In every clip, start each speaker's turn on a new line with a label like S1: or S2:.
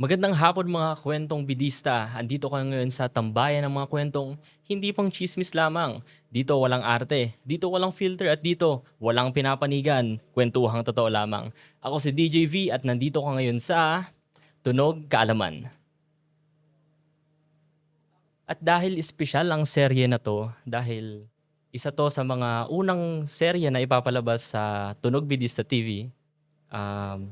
S1: Magandang hapon mga kwentong bidista. Andito ka ngayon sa tambayan ng mga kwentong hindi pang chismis lamang. Dito walang arte, dito walang filter at dito walang pinapanigan. Kwentuhang totoo lamang. Ako si DJ V at nandito ka ngayon sa Tunog Kaalaman. At dahil espesyal ang serye na to, dahil isa to sa mga unang serye na ipapalabas sa Tunog Bidista TV, um,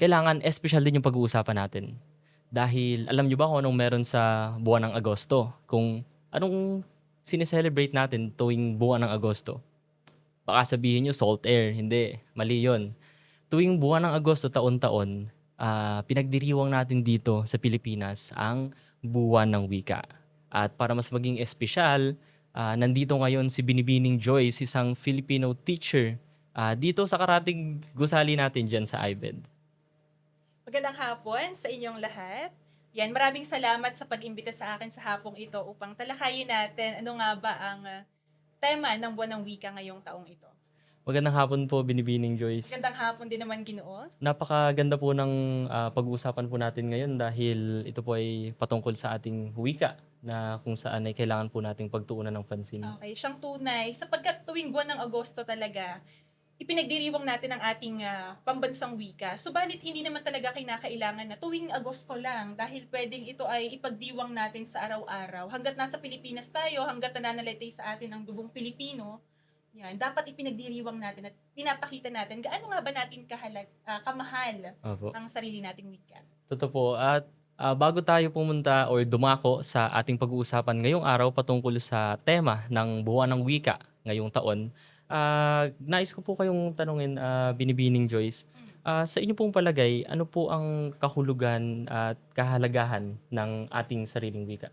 S1: kailangan espesyal din yung pag-uusapan natin. Dahil alam nyo ba kung anong meron sa buwan ng Agosto? Kung anong sineselebrate natin tuwing buwan ng Agosto? Baka sabihin nyo salt air. Hindi, mali yon. Tuwing buwan ng Agosto taon-taon, ah, pinagdiriwang natin dito sa Pilipinas ang buwan ng wika. At para mas maging espesyal, ah, nandito ngayon si Binibining Joyce, isang Filipino teacher ah, dito sa karating gusali natin dyan sa IBED.
S2: Magandang hapon sa inyong lahat. Yan, maraming salamat sa pag-imbita sa akin sa hapong ito upang talakayin natin ano nga ba ang ah, tema ng buwan ng wika ngayong taong ito.
S1: Magandang hapon po, Binibining Joyce.
S2: Magandang hapon din naman ginoo.
S1: Napakaganda po ng ah, pag-uusapan po natin ngayon dahil ito po ay patungkol sa ating wika na kung saan ay kailangan po nating pagtuunan ng pansin.
S2: Okay, siyang tunay. Sapagkat tuwing buwan ng Agosto talaga, ipinagdiriwang natin ang ating ah, pambansang wika. Subalit hindi naman talaga kinakailangan na tuwing Agosto lang dahil pwedeng ito ay ipagdiwang natin sa araw-araw. Hanggat nasa Pilipinas tayo, hanggat nananalatay sa atin ang dugong Pilipino, yan, dapat ipinagdiriwang natin at pinapakita natin gaano nga ba natin kahalag, ah, kamahal
S1: Opo.
S2: ang sarili nating wika.
S1: Totoo po. At ah, bago tayo pumunta or dumako sa ating pag-uusapan ngayong araw patungkol sa tema ng buwan ng wika ngayong taon, ah, nais ko po kayong tanungin, ah, Binibining Joyce. Ah, sa inyo pong palagay, ano po ang kahulugan at kahalagahan ng ating sariling wika?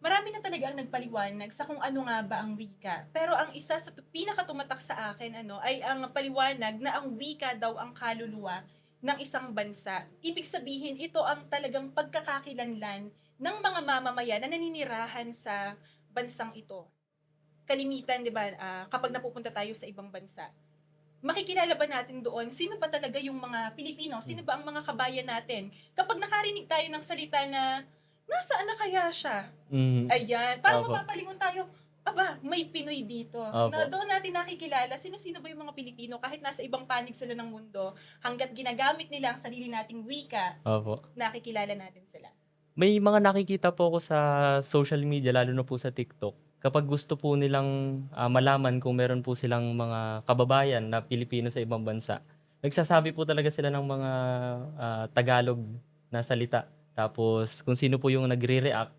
S2: Marami na talaga ang nagpaliwanag sa kung ano nga ba ang wika. Pero ang isa sa tu- pinakatumatak sa akin ano ay ang paliwanag na ang wika daw ang kaluluwa ng isang bansa. Ibig sabihin ito ang talagang pagkakakilanlan ng mga mamamayan na naninirahan sa bansang ito. Kalimitan, 'di ba, ah, kapag napupunta tayo sa ibang bansa. Makikilala ba natin doon sino ba talaga yung mga Pilipino? Sino ba ang mga kabayan natin? Kapag nakarinig tayo ng salita na nasaan na kaya siya?
S1: Mhm.
S2: Ayan, parang
S1: Opo.
S2: mapapalingon tayo, aba, may Pinoy dito.
S1: Opo.
S2: Na doon natin nakikilala sino-sino ba yung mga Pilipino kahit nasa ibang panig sila ng mundo, hanggat ginagamit nila ang sarili nating wika,
S1: Opo.
S2: nakikilala natin sila.
S1: May mga nakikita po ako sa social media, lalo na po sa TikTok. Kapag gusto po nilang ah, malaman kung meron po silang mga kababayan na Pilipino sa ibang bansa, nagsasabi po talaga sila ng mga ah, Tagalog na salita. Tapos kung sino po yung nagre-react,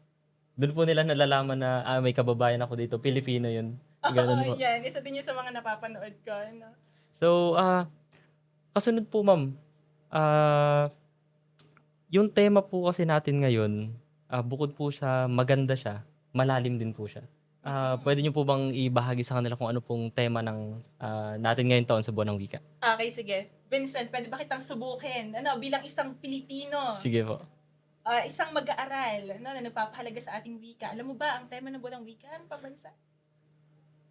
S1: doon po nila nalalaman na ah, may kababayan ako dito, Pilipino yun. Ganun po.
S2: Oo, yan. Isa din yun sa mga napapanood ko. No?
S1: So, ah kasunod po ma'am, ah yung tema po kasi natin ngayon, ah, bukod po sa maganda siya, malalim din po siya. Ah, pwede niyo po bang ibahagi sa kanila kung ano pong tema ng ah, natin ngayong taon sa buwan ng wika?
S2: Okay, sige. Vincent, pwede ba kitang subukin? Ano, bilang isang Pilipino,
S1: Sige po.
S2: ah, isang mag-aaral no, na nagpapahalaga sa ating wika. Alam mo ba ang tema ng buwan ng wika? Anong pambansa?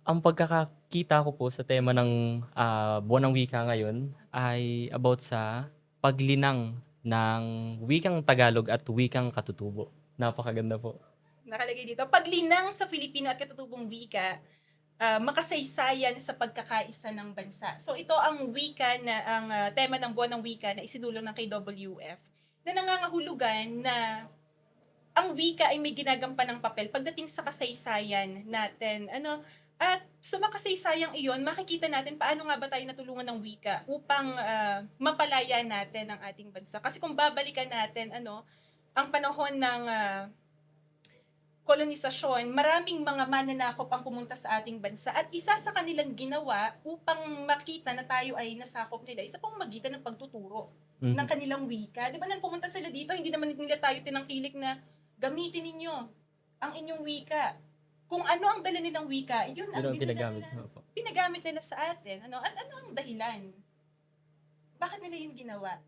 S1: Ang pagkakakita ko po sa tema ng ah, buwan ng wika ngayon ay about sa paglinang ng wikang Tagalog at wikang katutubo. Napakaganda po.
S2: Nakalagay dito, paglinang sa Filipino at katutubong wika, ah, makasaysayan sa pagkakaisa ng bansa. So ito ang wika na ang ah, tema ng buwan ng wika na isinulong ng KWF na nangangahulugan na ang wika ay may ginagampan ng papel pagdating sa kasaysayan natin. Ano, at sa makasaysayang iyon, makikita natin paano nga ba tayo natulungan ng wika upang ah, mapalaya natin ang ating bansa. Kasi kung babalikan natin, ano, ang panahon ng ah, kolonisasyon, maraming mga mananakop ang pumunta sa ating bansa at isa sa kanilang ginawa upang makita na tayo ay nasakop nila, isa pang magitan ng pagtuturo
S1: Mhm.
S2: ng kanilang wika. Di ba nang pumunta sila dito, hindi naman nila tayo tinangkilik na gamitin ninyo ang inyong wika. Kung ano ang dala nilang wika, yun ang
S1: ang pinagamit.
S2: nila pinagamit nila sa atin. Ano, at ano ang dahilan? Bakit nila yun ginawa?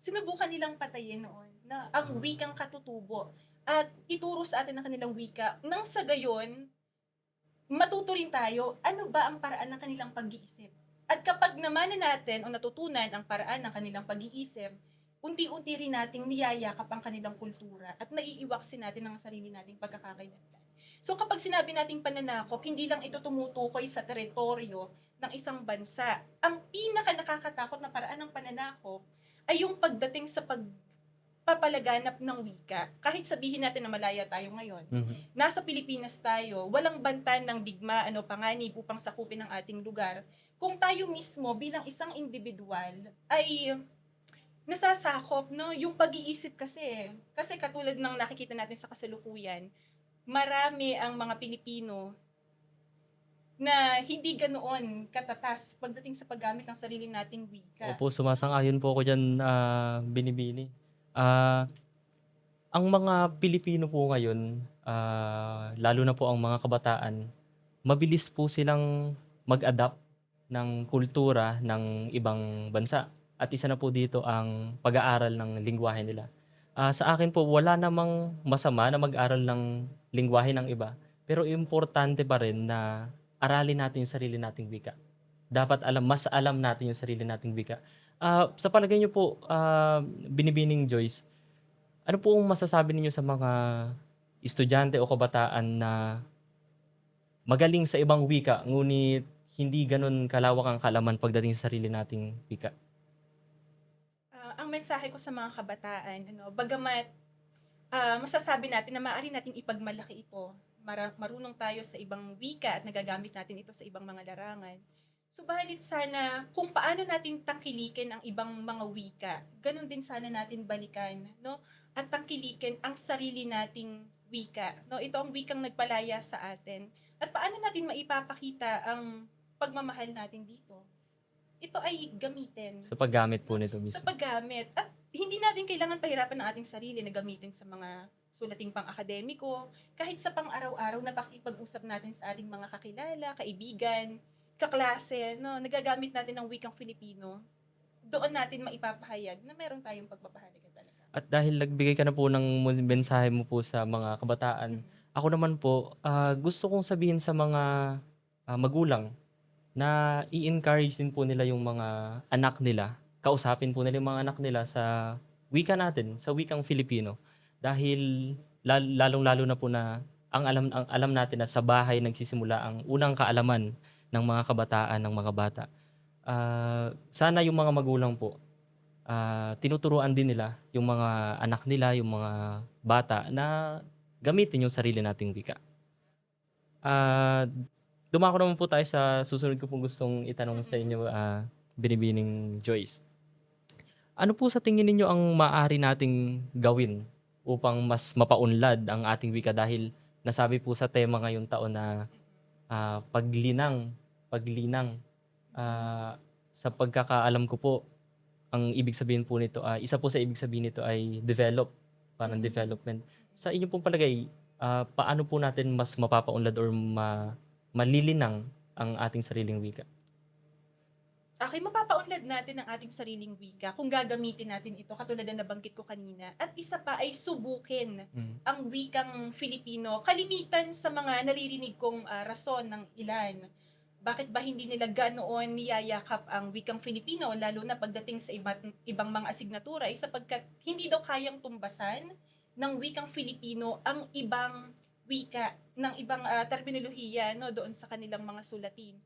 S2: Sinubukan nilang patayin noon na ang wikang katutubo at ituro sa atin ang kanilang wika nang sa gayon matuto rin tayo ano ba ang paraan ng kanilang pag-iisip At kapag naman natin o natutunan ang paraan ng kanilang pag-iisip, unti-unti rin nating niyayakap ang kanilang kultura at naiiwaksin natin ang sarili nating pagkakailangan. So kapag sinabi nating pananakop, hindi lang ito tumutukoy sa teritoryo ng isang bansa. Ang pinaka nakakatakot na paraan ng pananakop ay yung pagdating sa pagpapalaganap ng wika. Kahit sabihin natin na malaya tayo ngayon,
S1: Mhm.
S2: nasa Pilipinas tayo, walang bantan ng digma, ano, panganib upang sakupin ang ating lugar. Kung tayo mismo bilang isang individual ay nasasakop, no? Yung pag-iisip kasi, kasi katulad ng nakikita natin sa kasalukuyan, marami ang mga Pilipino na hindi ganoon katatas pagdating sa paggamit ng sarili nating wika.
S1: Opo, sumasang-ayon po ako dyan, ah, binibini. Ah, ang mga Pilipino po ngayon, ah, lalo na po ang mga kabataan, mabilis po silang mag-adapt ng kultura ng ibang bansa. At isa na po dito ang pag-aaral ng lingwahe nila. Ah, sa akin po, wala namang masama na mag-aral ng lingwahe ng iba. Pero importante pa rin na aralin natin yung sarili nating wika. Dapat alam, mas alam natin yung sarili nating wika. Ah, sa palagay niyo po, ah, binibining Joyce, ano po ang masasabi ninyo sa mga estudyante o kabataan na magaling sa ibang wika, ngunit hindi ganun kalawak ang kalaman pagdating sa sarili nating wika?
S2: Ah, ang mensahe ko sa mga kabataan, ano, bagamat ah, masasabi natin na maaari natin ipagmalaki ito, mara- marunong tayo sa ibang wika at nagagamit natin ito sa ibang mga larangan. Subalit sana kung paano natin tangkilikin ang ibang mga wika, ganun din sana natin balikan, no? At tangkilikin ang sarili nating wika, no? Ito ang wikang nagpalaya sa atin. At paano natin maipapakita ang pagmamahal natin dito? Ito ay gamitin
S1: Sa paggamit po nito
S2: sa
S1: mismo.
S2: paggamit. At hindi natin kailangan pahirapan ng ating sarili na gamitin sa mga sulating pang-akademiko, kahit sa pang-araw-araw na pakipag-usap natin sa ating mga kakilala, kaibigan, kaklase, no, nagagamit natin ng wikang Filipino, doon natin maipapahayag na meron tayong pagpapahalaga talaga.
S1: At dahil nagbigay ka na po ng mensahe mo po sa mga kabataan, ako naman po, ah, gusto kong sabihin sa mga ah, magulang na i-encourage din po nila yung mga anak nila. Kausapin po nila yung mga anak nila sa wika natin, sa wikang Filipino. Dahil lal- lalong-lalo na po na ang alam ang alam natin na sa bahay nagsisimula ang unang kaalaman ng mga kabataan, ng mga bata. Ah, sana yung mga magulang po ah, tinuturuan din nila yung mga anak nila, yung mga bata na gamitin yung sarili nating wika. Ah, dumako naman po tayo sa susunod ko pong gustong itanong sa inyo, ah, Binibining Joyce. Ano po sa tingin ninyo ang maaari nating gawin upang mas mapaunlad ang ating wika dahil nasabi po sa tema ngayong taon na ah, paglinang, paglinang. Ah, sa pagkakaalam ko po, ang ibig sabihin po nito, ah, isa po sa ibig sabihin nito ay develop, parang
S2: Mhm.
S1: development. Sa inyo pong palagay, ah, paano po natin mas mapapaunlad or ma, malilinang ang ating sariling wika?
S2: Okay, mapapaunlad natin ang ating sariling wika kung gagamitin natin ito, katulad na nabanggit ko kanina. At isa pa ay subukin
S1: Mm.
S2: ang wikang Filipino. Kalimitan sa mga naririnig kong ah, rason ng ilan. Bakit ba hindi nila ganoon niyayakap ang wikang Filipino, lalo na pagdating sa iba't, ibang mga asignatura, ay sapagkat hindi daw kayang tumbasan ng wikang Filipino ang ibang wika, ng ibang ah, terminolohiya no, doon sa kanilang mga sulatin.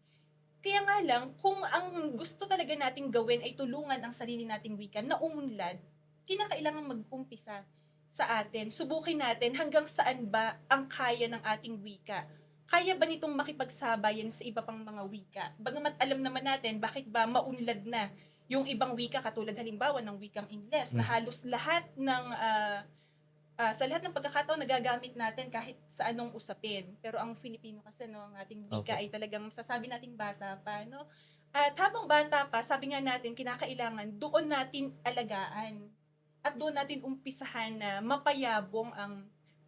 S2: Kaya nga lang, kung ang gusto talaga nating gawin ay tulungan ang sarili nating wika na umunlad, kinakailangan mag-umpisa sa atin. Subukin natin hanggang saan ba ang kaya ng ating wika. Kaya ba nitong makipagsabayan sa iba pang mga wika? Bagamat alam naman natin bakit ba maunlad na yung ibang wika katulad halimbawa ng wikang Ingles na
S1: Mm.
S2: halos lahat ng ah, ah, sa lahat ng pagkakataon nagagamit natin kahit sa anong usapin. Pero ang Filipino kasi no, ang ating wika
S1: Opo.
S2: ay talagang sasabi nating bata pa, no? At habang bata pa, sabi nga natin, kinakailangan doon natin alagaan at doon natin umpisahan na mapayabong ang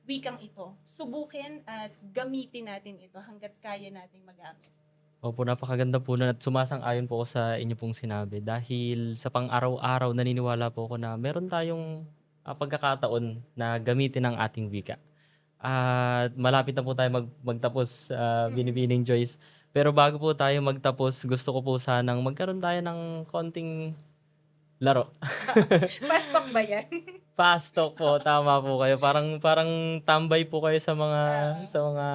S2: wikang ito. Subukin at gamitin natin ito hanggat kaya nating magamit.
S1: Opo, napakaganda po nun at sumasang-ayon po ako sa inyo pong sinabi dahil sa pang-araw-araw naniniwala po ako na meron tayong ah, pagkakataon na gamitin ang ating wika. At malapit na po tayo mag- magtapos, ah, Binibining Joyce. Pero bago po tayo magtapos, gusto ko po sanang magkaroon tayo ng konting laro.
S2: Fast talk ba yan?
S1: Fast talk po, tama po kayo. Parang parang tambay po kayo sa mga
S2: Ah.
S1: sa mga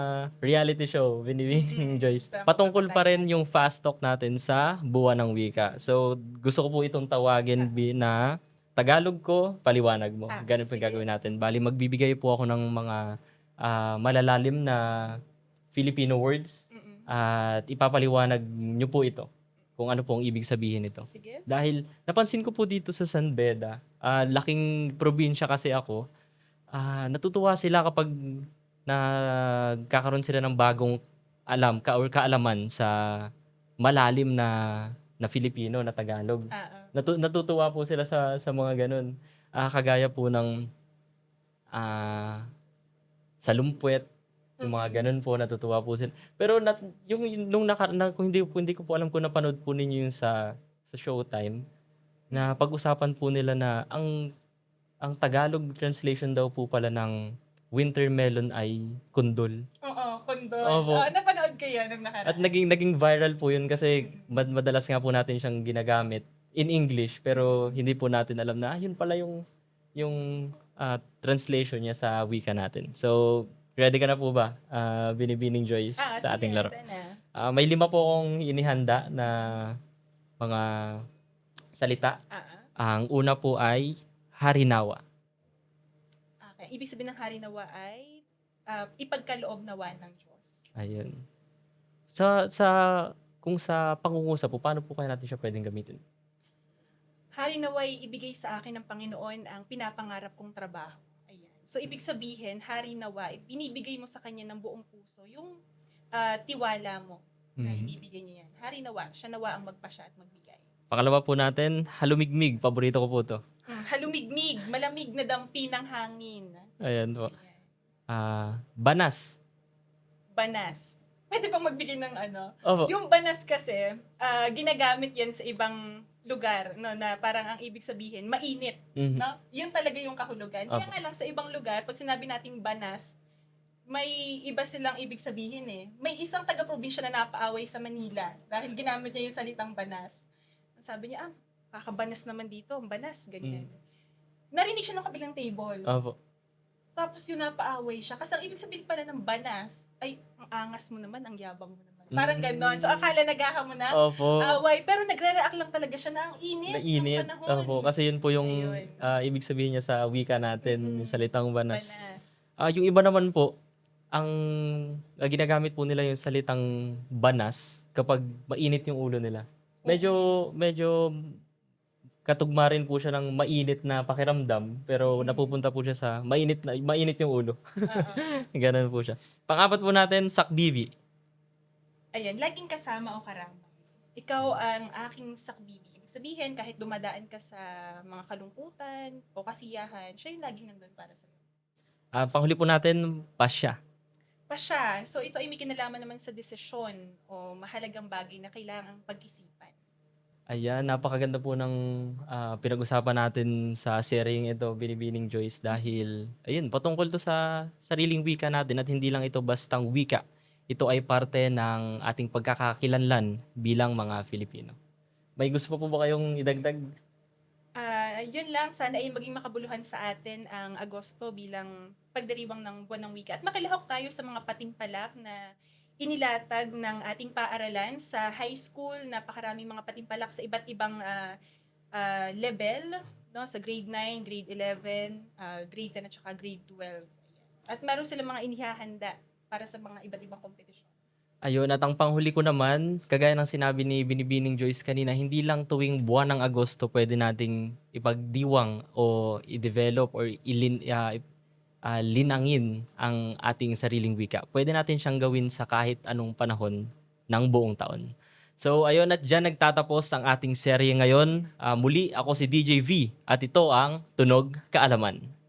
S1: reality show, Binibining Joyce.
S2: Tama,
S1: Patungkol pa rin yung fast talk natin sa buwan ng wika. So, gusto ko po itong tawagin bi na Tagalog ko, paliwanag mo.
S2: Ah,
S1: Ganun po gagawin natin. Bali, magbibigay po ako ng mga ah, malalalim na Filipino words at ipapaliwanag nyo po ito kung ano po ang ibig sabihin nito.
S2: Sige.
S1: Dahil napansin ko po dito sa San Beda, ah, laking probinsya kasi ako, ah, natutuwa sila kapag nagkakaroon sila ng bagong alam ka or kaalaman sa malalim na na Filipino na Tagalog.
S2: Ah.
S1: Natu- natutuwa po sila sa sa mga ganun. Ah, kagaya po ng ah sa lumpwet, yung mga ganun po natutuwa po sila. Pero nat, yung yung- nung naka, na, kung hindi hindi ko po alam kung napanood po ninyo yung sa sa Showtime na pag-usapan po nila na ang ang Tagalog translation daw po pala ng winter melon ay kundol.
S2: Oo, kondol.
S1: Opo.
S2: Ah, napanood ko yan nung nakaraan.
S1: At naging naging viral po 'yun kasi mad- madalas nga po natin siyang ginagamit in English pero hindi po natin alam na ah, yun pala yung yung ah, translation niya sa wika natin. So, ready ka na po ba? Ah, Binibining Joyce
S2: Ah,
S1: sa ating laro. Ah, may lima po akong inihanda na mga salita.
S2: Ah, ah.
S1: Ang una po ay harinawa.
S2: Okay. Ibig sabihin ng hari nawa ay ah, ipagkaloob nawa ng Diyos.
S1: Ayun. Sa sa kung sa pangungusap po, paano po kaya natin siya pwedeng gamitin?
S2: Hari naway ibigay sa akin ng Panginoon ang pinapangarap kong trabaho. So, ibig sabihin, hari nawa, binibigay mo sa kanya ng buong puso yung ah, tiwala mo na
S1: Mhm.
S2: ibibigay niya yan. Hari nawa, siya nawa ang magpasya at magbigay.
S1: Pangalawa po natin, halumigmig. Paborito ko po to.
S2: Mm, halumigmig, malamig na dampi ng hangin.
S1: Ayan po.
S2: Ayan.
S1: Ah, banas.
S2: Banas. Pwede bang magbigay ng ano?
S1: Opo.
S2: Yung banas kasi, ah, ginagamit yan sa ibang lugar, no, na parang ang ibig sabihin, mainit.
S1: Mhm.
S2: No? Yun talaga yung kahulugan. Kaya
S1: Opo.
S2: nga lang sa ibang lugar, pag sinabi nating banas, may iba silang ibig sabihin eh. May isang taga-probinsya na napaaway sa Manila dahil ginamit niya yung salitang banas. Sabi niya, ah, kakabanas naman dito, ang banas, ganyan.
S1: Mm.
S2: Narinig siya ng kabilang table.
S1: Opo.
S2: Tapos yun napaaway siya. Kasi ang ibig sabihin pala ng banas, ay, ang angas mo naman, ang yabang mo naman. Parang
S1: Mm.
S2: ganon. So akala nagaha mo na,
S1: Opo.
S2: away. Pero nagre-react lang talaga siya na ang init.
S1: Nainit. Opo. Kasi yun po yung
S2: Ayun.
S1: ah, ibig sabihin niya sa wika natin,
S2: Mm.
S1: salitang banas.
S2: Banas.
S1: Ah, yung iba naman po, ang ah, ginagamit po nila yung salitang banas kapag mainit yung ulo nila. Medyo, medyo katugma rin po siya ng mainit na pakiramdam, pero napupunta po siya sa mainit na mainit yung ulo. Ganun po siya. Pangapat po natin, sakbibi.
S2: Ayan, laging kasama o karamay. Ikaw ang aking sakbibi. Sabihin, kahit dumadaan ka sa mga kalungkutan o kasiyahan, siya yung laging nandun para sa'yo.
S1: Ah, panghuli po natin, pasya.
S2: Pa siya. So ito ay may kinalaman naman sa desisyon o mahalagang bagay na kailangang pag-isipan.
S1: Ayan, napakaganda po ng ah, pinag-usapan natin sa seryeng ito, Binibining Joyce, dahil, ayun, patungkol to sa sariling wika natin at hindi lang ito bastang wika. Ito ay parte ng ating pagkakakilanlan bilang mga Filipino. May gusto pa po ba kayong idagdag?
S2: Ah, yun lang, sana ay maging makabuluhan sa atin ang Agosto bilang pagdiriwang ng buwan ng wika. At makilahok tayo sa mga patimpalak na inilatag ng ating paaralan sa high school. Napakaraming mga patimpalak sa iba't ibang ah, ah, level, no? sa grade 9, grade 11, ah, grade 10 at saka grade 12. At meron silang mga inihahanda para sa mga iba't ibang kompetisyon.
S1: Ayun, at ang panghuli ko naman, kagaya ng sinabi ni Binibining Joyce kanina, hindi lang tuwing buwan ng Agosto pwede nating ipagdiwang o i-develop or ilin, ip- ah, linangin ang ating sariling wika. Pwede natin siyang gawin sa kahit anong panahon ng buong taon. So ayun at dyan nagtatapos ang ating serye ngayon. Ah, muli ako si DJ V at ito ang Tunog Kaalaman.